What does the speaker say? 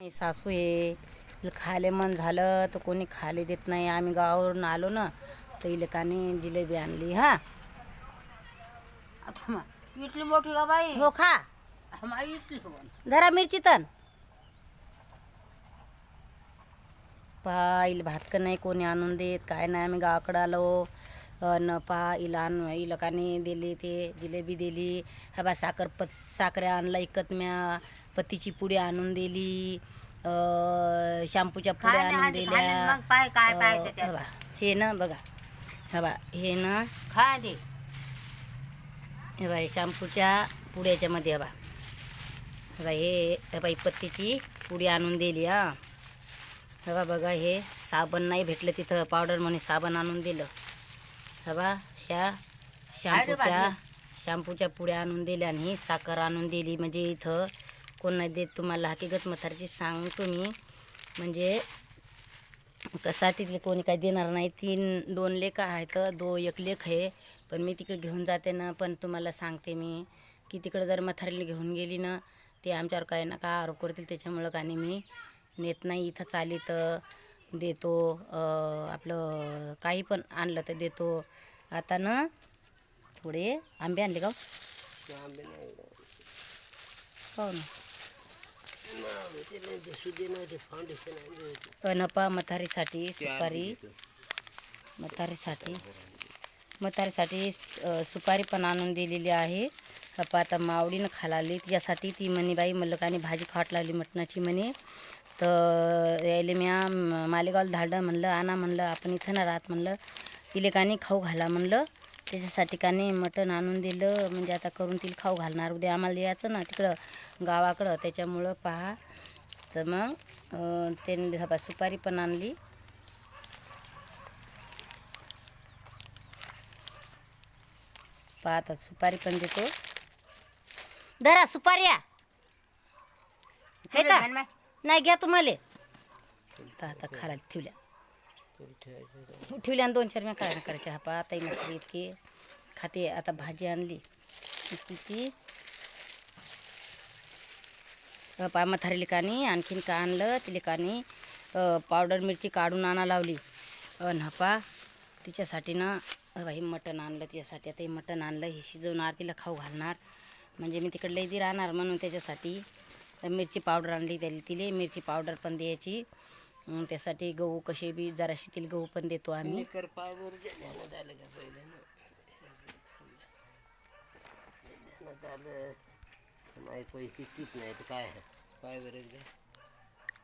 माझी सासू आहे खायला मन झालं तर कोणी खायला देत नाही. आम्ही गावावरून आलो ना तर इलेकाने जिलेबी आणली हा. इटली मोठी का बाई? हो खा. पण जरा मिरची तन पहा इला भात का नाही कोणी आणून देत काय नाही. आम्ही गावाकडं आलो न पहा इला आण इलकाने दिली ते जिलेबी दिली. हा बा साखर पत साखऱ्या आणला इकत म्या. पत्तीची पुडी आणून दिली अं, शॅम्पूच्या खायला आणून दिल्या. मग पाय काय अं, पाहायचं हा हे ना बघा हा बा हे ना खा दे हे बाई शॅम्पूच्या पुड्याच्या मध्ये हवा हे बाई हे बाई पत्तीची पुडी आणून दिली हा. हे बा बघा हे साबण नाही भेटलं तिथं पावडर म्हणून साबण आणून दिलं. हे बा ह्या शॅम्पूच्या शॅम्पूच्या पुड्या आणून दिल्या आणि साखर आणून दिली म्हणजे इथं कोण नाही देत तुम्हाला हकीकत मथारची सांगतो मी. म्हणजे कसा तिथले कोणी काही देणार नाही तीन दोन लेख आहेत दो एक लेख आहे. पण मी तिकडे घेऊन जाते ना पण तुम्हाला सांगते मी की तिकडे जर मथारीला घेऊन गेली ना ते आमच्यावर काही ना काय आरोप करतील त्याच्यामुळं का नाही मी नेत नाही. इथं चाली तर देतो आपलं काही पण आणलं तर देतो. आता ना थोडे आंबे आणले का हो? हो ना. अनपा मथारीसाठी सुपारी. मथारीसाठी. मथारीसाठी सुपारी पण आणून दिलेली आहे. अप्पा आता मावडीनं खालाली त्यासाठी ती म्हणे बाई मल्लकाने भाजी खाट लागली मटणाची म्हणे. तर यायले म्या मालेगावला धाडलं म्हणलं आणा म्हणलं आपण इथं ना राहत म्हणलं. तिले कानी खाऊ घाला म्हणलं. त्याच्यासाठी कानी मटण आणून दिलं. म्हणजे आता करून तिला खाऊ घालणार. उद्या आम्हाला यायचं ना तिकडं गावाकडं. त्याच्यामुळं पहा. तर मग त्यांनी हा बा सुपारी पण आणली. पाहता सुपारी पण देतो. धरा सुपाऱ्या का? बाई. नाही घ्या तुम्हाला. आता खायला ठेवल्या. ठेवली आणि दोन चार मी काय ना करायच्या हा पहा ताई नसली इतकी खाते आता भाजी आणली. ती. पा मथारी लिकानी आणखीन का आणलं ती लिकानी पावडर मिरची काढून आणा लावली. अन हपा. तिच्यासाठी ना बाई मटण आणलं तिच्यासाठी. आता हे मटण आणलं हे शिजवणार तिला खाऊ घालणार. म्हणजे मी तिकडे इथे राहणार म्हणून त्याच्यासाठी. तर मिरची पावडर आणली त्याला तिले. मिरची पावडर पण द्यायची. त्यासाठी गहू कसे बी जराशीतील गहू पण देतो आम्ही. पैसे तीच नाही तर काय पाय बरं